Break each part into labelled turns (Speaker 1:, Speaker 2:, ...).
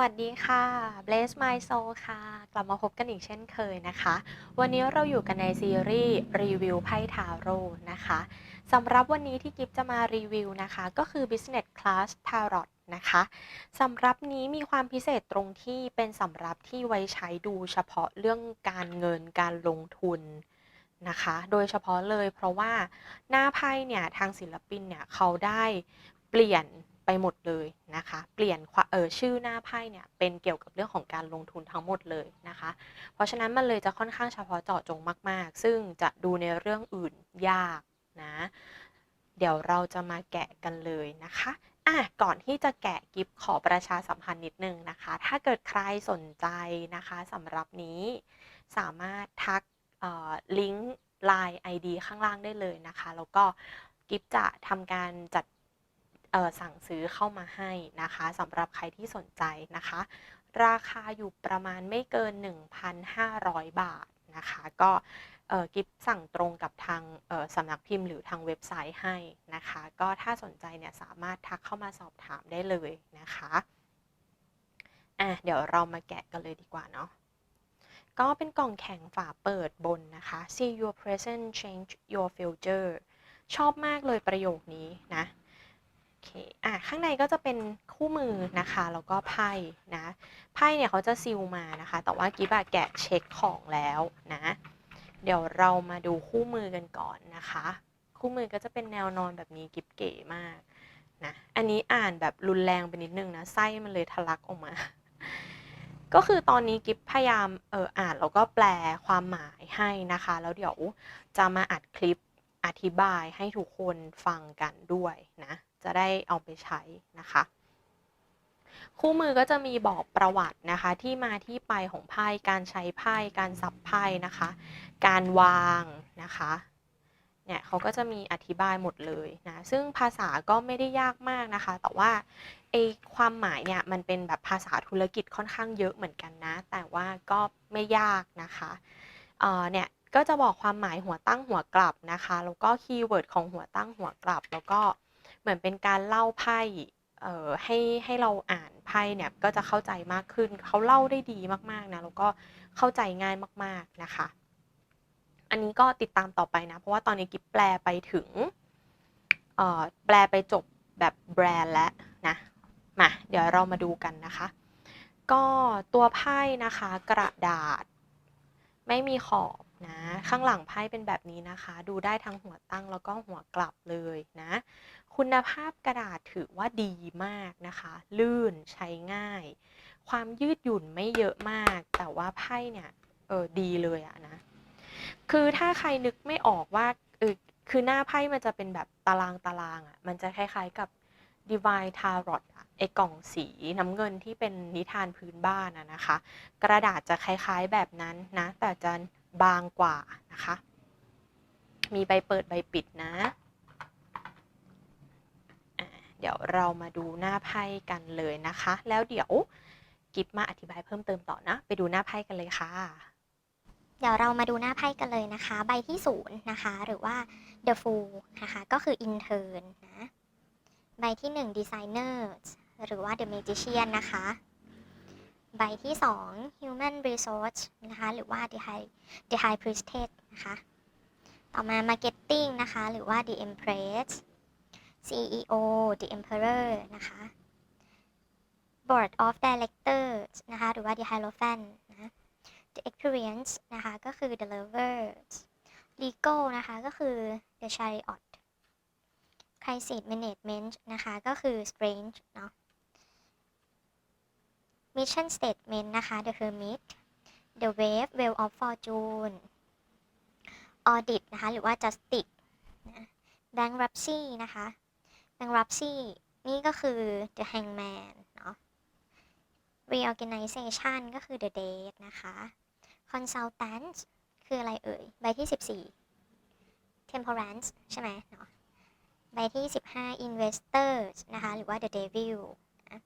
Speaker 1: วัสดีค่ะ Bless My Soul ค่ะ กลับมาพบกันอีกเช่นเคยนะคะ วันนี้เราอยู่กันในซีรีส์รีวิวไพ่ทาโร่นะคะสำหรับวันนี้ที่กิฟจะมารีวิวนะคะ ก็คือ Business Class Tarot นะคะสำหรับนี้มีความพิเศษตรงที่เป็นสำหรับที่ไว้ใช้ดูเฉพาะเรื่องการเงินการลงทุนนะคะ โดยเฉพาะเลยเพราะว่าหน้าไพ่เนี่ยทางศิลปินเนี่ยเขาได้เปลี่ยน ไปหมดเลยนะคะ เปลี่ยนเออชื่อหน้าไพ่เนี่ยเป็นเกี่ยวกับเรื่องของการลงทุนทั้งหมดเลยนะคะ เพราะฉะนั้นมันเลยจะค่อนข้างเฉพาะเจาะจงมาก ๆ ซึ่งจะดูในเรื่องอื่นยากนะ เดี๋ยวเราจะมาแกะกันเลยนะคะอะก่อนที่จะแกะกิฟขอประชาสัมพันธ์นิดนึงนะคะ ถ้าเกิดใครสนใจนะคะสำหรับนี้สามารถทักลิงก์ Line ID ข้างล่างได้เลยนะคะ แล้วก็กิฟจะทำการจัด สั่งซื้อเข้ามาให้นะคะสำหรับใครที่สนใจนะคะ ราคาอยู่ประมาณไม่เกิน 1,500 บาทนะคะ ก็กิฟสั่งตรงกับทางสำนักพิมพ์หรือทางเว็บไซต์ให้นะคะ ก็ถ้าสนใจเนี่ยสามารถทักเข้ามาสอบถามได้เลยนะคะอะเดี๋ยวเรามาแกะกันเลยดีกว่าเนาะก็เป็นกล่องแข็งฝาเปิดบนนะคะ see your present change your future ชอบมากเลยประโยคนี้นะ เคอะข้างในก็จะเป็นคู่มือนะคะแล้วก็ไพ่นะไพ่เนี่ยเขาจะซิลมานะคะ แต่ว่ากิบะแกะเช็คของแล้วนะ เดี๋ยวเรามาดูคู่มือกันก่อนนะคะ คู่มือก็จะเป็นแนวนอนแบบนี้กิบเก๋มากนะอันนี้อ่านแบบรุนแรงไปนิดนึงนะไส้มันเลยทะลักออกมา ก็คือตอนนี้กิฟพยายามเอออ่านแล้วก็แปลความหมายให้นะคะ แล้วเดี๋ยวจะมาอัดคลิปอธิบายให้ทุกคนฟังกันด้วยนะ จะได้เอาไปใช้นะคะ คู่มือก็จะมีบอกประวัตินะคะ ที่มาที่ไปของไพ่การใช้ไพ่การสับไพ่นะคะ การวางนะคะเนี่ยเขาก็จะมีอธิบายหมดเลยนะซึ่งภาษาก็ไม่ได้ยากมากนะคะ แต่ว่าไอความหมายเนี่ยมันเป็นแบบภาษาธุรกิจค่อนข้างเยอะเหมือนกันนะ แต่ว่าก็ไม่ยากนะคะเเนี่ยก็จะบอกความหมายหัวตั้งหัวกลับนะคะ แล้วก็คีย์เวิร์ดของหัวตั้งหัวกลับ แล้วก็ เหมือนเป็นการเล่าไพ่ให้ให้เราอ่านไพ่เนี่ยก็จะเข้าใจมากขึ้น เขาเล่าได้ดีมากๆนะแล้วก็เข้าใจง่ายมาก ๆนะคะ อันนี้ก็ติดตามต่อไปนะ เพราะว่าตอนนี้กิ๊บแปลไปถึงแปลไปจบแบบแบรนด์แล้วนะมาเดี๋ยวเรามาดูกันนะคะ ก็ตัวไพ่นะคะกระดาษ ไม่มีขอบนะข้างหลังไพ่เป็นแบบนี้นะคะ ดูได้ทั้งหัวตั้งแล้วก็หัวกลับเลยนะ คุณภาพกระดาษถือว่าดีมากนะคะ ลื่นใช้ง่าย ความยืดหยุ่นไม่เยอะมาก แต่ว่าไพ่เนี่ยเออดีเลยอะนะ คือถ้าใครนึกไม่ออกว่าเออคือหน้าไพ่มันจะเป็นแบบตารางตารางอะมันจะคล้ายๆกับ Divine Tarot อะไอกล่องสีน้ำเงินที่เป็นนิทานพื้นบ้านอะนะคะ กระดาษจะคล้ายๆแบบนั้นนะ แต่จะบางกว่านะคะ มีใบเปิดใบปิดนะ เรามาดูหน้าไพ่กันเลยนะคะ แล้วเดี๋ยวกิฟมาอธิบายเพิ่มเติมต่อนะ ไปดูหน้าไพ่กันเลยค่ะ
Speaker 2: เดี๋ยวเรามาดูหน้าไพ่กันเลยนะคะ ใบที่ศูนย์นะคะ หรือว่า the fool นะคะ ก็คือ intern นะ ใบที่หนึ่ง designer หรือว่า the magician นะคะ ใบที่สอง human resource นะคะ หรือว่า the high the high priestess นะคะ ต่อมา marketing นะคะ หรือว่า the empress CEO the Emperor นะคะ Board of Directors นะคะ หรือว่า the Hierophant นะ the Experience นะคะ ก็คือ the Lovers Legal นะคะ ก็คือ the Chariot Crisis Management นะคะ ก็คือ Strange เนาะ Mission Statement นะคะ the Hermit the Wave Wheel of Fortune Audit นะคะ หรือว่า Justice นะ Bankruptcy นะคะ bankruptcy นี่ก็คือ the hangman เนาะ reorganization ก็คือ the dead นะคะ consultant คืออะไรเอ่ย ใบที่ 14 temperance ใช่ไหมเนาะ ใบที่ 15 investors นะคะ หรือว่า the devil นะ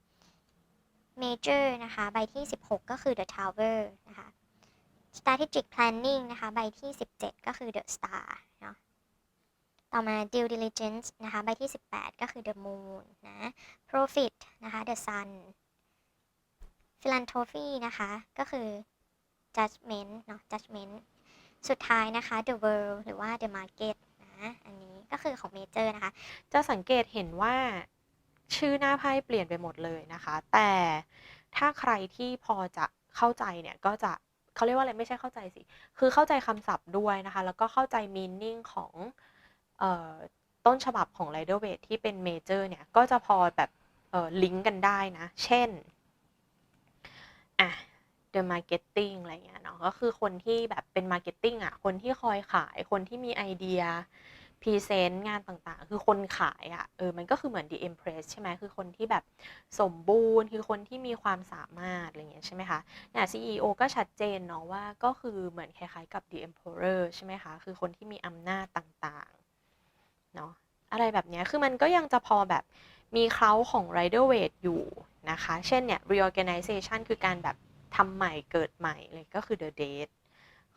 Speaker 2: major นะคะ ใบที่ 16 ก็คือ the tower นะคะ strategic planning นะคะ ใบที่ 17 ก็คือ the star เนาะ ต่อมา due diligence นะคะใบที่ 18 ก็คือ the moon นะ profit นะคะ the sun philanthropy นะคะ ก็คือ judgment เนาะ judgment สุดท้ายนะคะ the world หรือว่า the market นะอันนี้ก็คือของ major นะคะ
Speaker 1: จะสังเกตเห็นว่าชื่อหน้าไพ่เปลี่ยนไปหมดเลยนะคะ แต่ถ้าใครที่พอจะเข้าใจเนี่ยก็จะเขาเรียกว่าอะไรไม่ใช่เข้าใจสิ คือเข้าใจคำศัพท์ด้วยนะคะ แล้วก็เข้าใจ meaning ของ ต้นฉบับของ Rider w a i t ที่เป็น major เนี่ย ก็จะพอแบบลิงก์กันได้นะ เช่นอะ the marketing อะไรเงี้ยเนาะก็คือคนที่แบบเป็น marketing อะ คนที่คอยขายคนที่มีไอเดียพรีเซนต์งานต่างๆ คือคนขายอะ่ะ เออ มันก็คือเหมือน The Empress ใช่ไหม คือคนที่แบบสมบูรณ์ คือคนที่มีความสามารถ อะไรเงี้ยใช่ไหมคะ เนี่ย CEO ก็ชัดเจนเนาะว่าก็คือเหมือนคล้ายๆกับ The Emperor ใช่ไหมคะ คือคนที่มีอำนาจต่างๆ เนาะอะไรแบบนี้คือมันก็ยังจะพอแบบมีเคล้าของ Rider Waite อยู่นะคะ เช่นเนี่ย reorganization คือการแบบทำใหม่เกิดใหม่เลยก็คือ The Date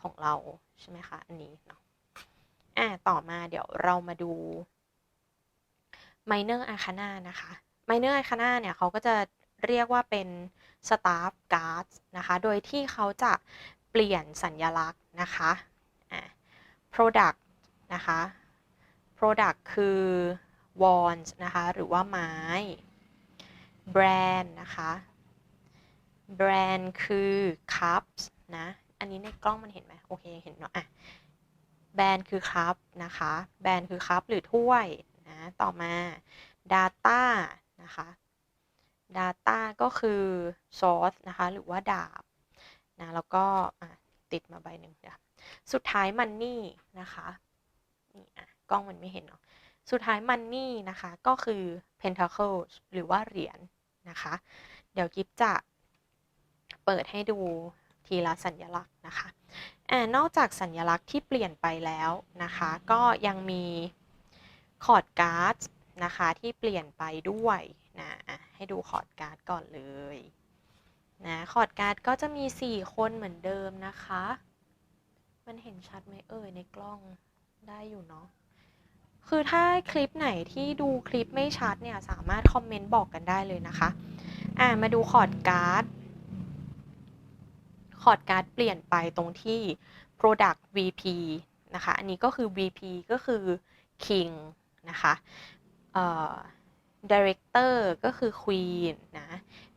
Speaker 1: ของเรา ใช่ไหมคะ อันนี้เนาะอะต่อมาเดี๋ยวเรามาดู minor arcana นะคะ minor arcana เนี่ยเขาก็จะเรียกว่าเป็น staff cards นะคะ โดยที่เขาจะเปลี่ยนสัญญลักษณ์นะคะะ product นะคะ product คือ wands นะคะ หรือว่าไม้ brand นะคะ brand คือ cups นะ อันนี้ในกล้องมันเห็นไหมโอเคเห็นเนาะอะแบรนด์คือคัพนะคะแบรนด์คือคัพหรือถ้วยนะ ต่อมา Data นะคะ Data ก็คือ Source นะคะ หรือว่าดาบนะ แล้วก็ติดมาใบหนึ่งเดี๋ยวสุดท้าย Money นะคะนี่อะ กล้องมันไม่เห็นเนาะสุดท้าย Money นะคะก็คือ Pentacles หรือว่าเหรียญนะคะ เดี๋ยวกิฟจะเปิดให้ดูทีละสัญลักษณ์นะคะอ่านอกจากสัญลักษณ์ที่เปลี่ยนไปแล้วนะคะ ก็ยังมีคอร์ดการ์ดนะคะที่เปลี่ยนไปด้วยนะอะให้ดูคอร์ดการ์ดก่อนเลยนะคอร์ดการ์ดก็จะมี 4 คนเหมือนเดิมนะคะ มันเห็นชัดไหมเอ่ยในกล้องได้อยู่เนาะ คือถ้าคลิปไหนที่ดูคลิปไม่ชัดเนี่ยสามารถคอมเมนต์บอกกันได้เลยนะคะอ่ามาดูคอร์ดการ์ดคอร์ดการ์ดเปลี่ยนไปตรงที่ Product VP นะคะ อันนี้ก็คือ VP ก็คือ King นะคะเอ่อ Director ก็คือ Queen นะ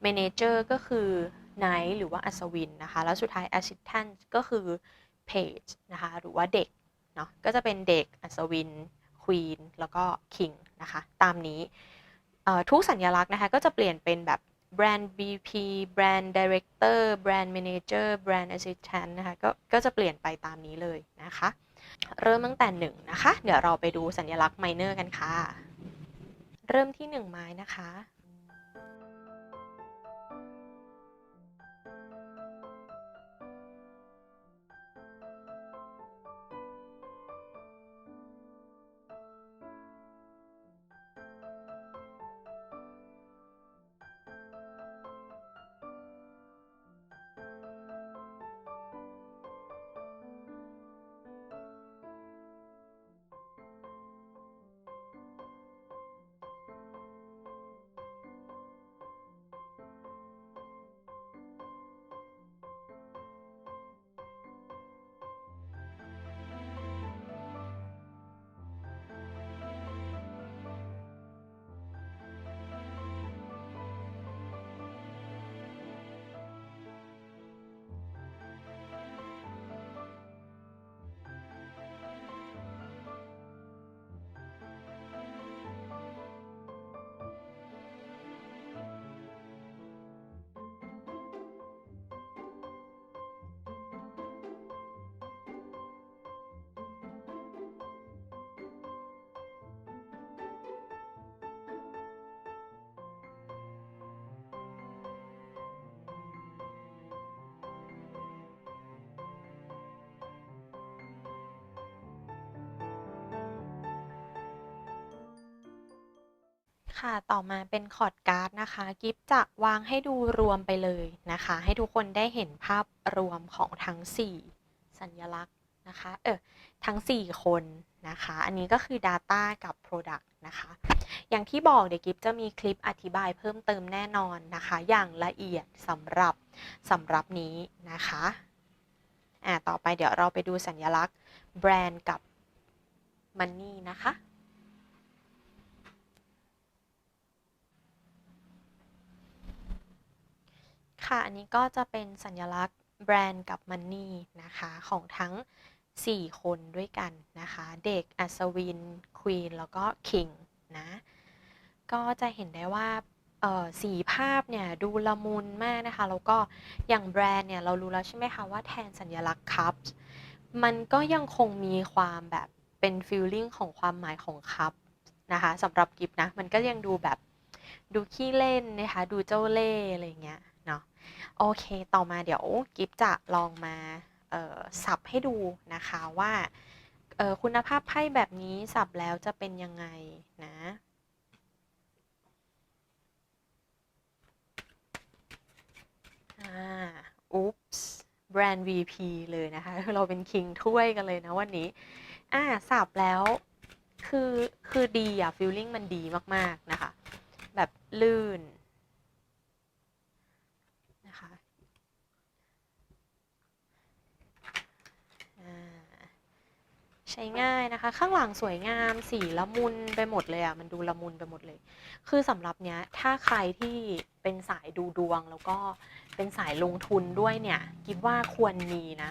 Speaker 1: Manager ก็คือ Knight หรือว่าอัศวินนะคะ แล้วสุดท้าย Assistant ก็คือ Page นะคะ หรือว่าเด็ก เนาะ ก็จะเป็นเด็กอัศวิน ควีนแล้วก็คิงนะคะ ตามนี้ทุกสัญลักษณ์นะคะ ก็จะเปลี่ยนเป็นแบบ Brand VP Brand Director Brand Manager Brand Assistant นะคะก็ก็จะเปลี่ยนไปตามนี้เลยนะคะ เริ่มตั้งแต่หนึ่งนะคะ เดี๋ยวเราไปดูสัญลักษณ์ไมเนอร์กันค่ะ เริ่มที่หนึ่งไม้นะคะ ค่ะ ต่อมาเป็นคอร์ดการ์ดนะคะ กิฟจะวางให้ดูรวมไปเลยนะคะ ให้ทุกคนได้เห็นภาพรวมของทั้ง 4 สัญลักษณ์นะคะ เออ ทั้ง 4 คนนะคะ อันนี้ก็คือ Data กับ Product นะคะ อย่างที่บอกเดี๋ยวกิฟจะมีคลิปอธิบายเพิ่มเติมแน่นอนนะคะ อย่างละเอียดสำหรับสำหรับนี้นะคะ อ่า ต่อไปเดี๋ยวเราไปดูสัญลักษณ์แบรนด์กับ Money นะคะ ค่ะ อันนี้ก็จะเป็นสัญลักษณ์แบรนด์กับมันนี่นะคะของทั้ง 4 คนด้วยกันนะคะ เด็กอัศวินควีนแล้วก็คิงนะ ก็จะเห็นได้ว่าเอ่อสีภาพเนี่ยดูละมุนมากนะคะ แล้วก็อย่างแบรนด์เนี่ยเรารู้แล้วใช่ไหมคะว่าแทนสัญลักษณ์คัพมันก็ยังคงมีความแบบเป็นฟีลลิ่งของความหมายของคัพนะคะสำหรับกิฟนะ มันก็ยังดูแบบดูขี้เล่นนะคะ ดูเจ้าเล่ห์อะไรอย่างเงี้ย โอเค ต่อมาเดี๋ยวกิฟจะลองมาสับให้ดูนะคะว่าคุณภาพไพ่แบบนี้สับแล้วจะเป็นยังไงนะอ่าอุ๊ปส์แบรนด์ VP เลยนะคะ เราเป็นคิงถ้วยกันเลยนะวันนี้ อ่าสับแล้วคือ คือดีอะฟีลลิ่งมันดีมาก ๆ นะคะ แบบลื่น นะคะอ่า ใช้ง่ายนะคะ ข้างหลังสวยงามสีละมุนไปหมดเลยอะมันดูละมุนไปหมดเลย คือสำหรับเนี้ยถ้าใครที่เป็นสายดูดวงแล้วก็เป็นสายลงทุนด้วยเนี่ยคิดว่าควรมีนะ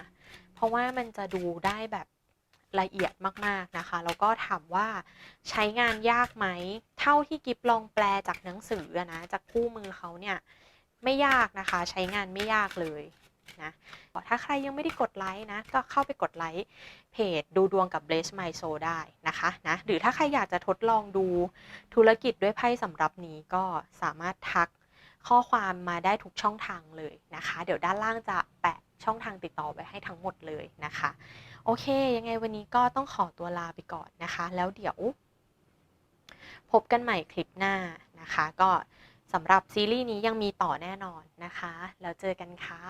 Speaker 1: เพราะว่ามันจะดูได้แบบละเอียดมากๆนะคะ แล้วก็ถามว่าใช้งานยากไหม เท่าที่กิฟลองแปลจากหนังสือนะ จากคู่มือเขาเนี่ย ไม่ยากนะคะ ใช้งานไม่ยากเลย นะถ้าใครยังไม่ได้กดไลค์นะ ก็เข้าไปกดไลค์เพจดูดวงกับ Bless My Soul ได้นะคะนะหรือถ้าใครอยากจะทดลองดูธุรกิจด้วยไพ่สำหรับนี้ก็สามารถทักข้อความมาได้ทุกช่องทางเลยนะคะ เดี๋ยวด้านล่างจะแปะช่องทางติดต่อไว้ให้ทั้งหมดเลยนะคะ โอเค ยังไงวันนี้ก็ต้องขอตัวลาไปก่อนนะคะ แล้วเดี๋ยว พบกันใหม่คลิปหน้านะคะ ก็สำหรับซีรีส์นี้ยังมีต่อแน่นอนนะคะ แล้วเจอกันค่ะ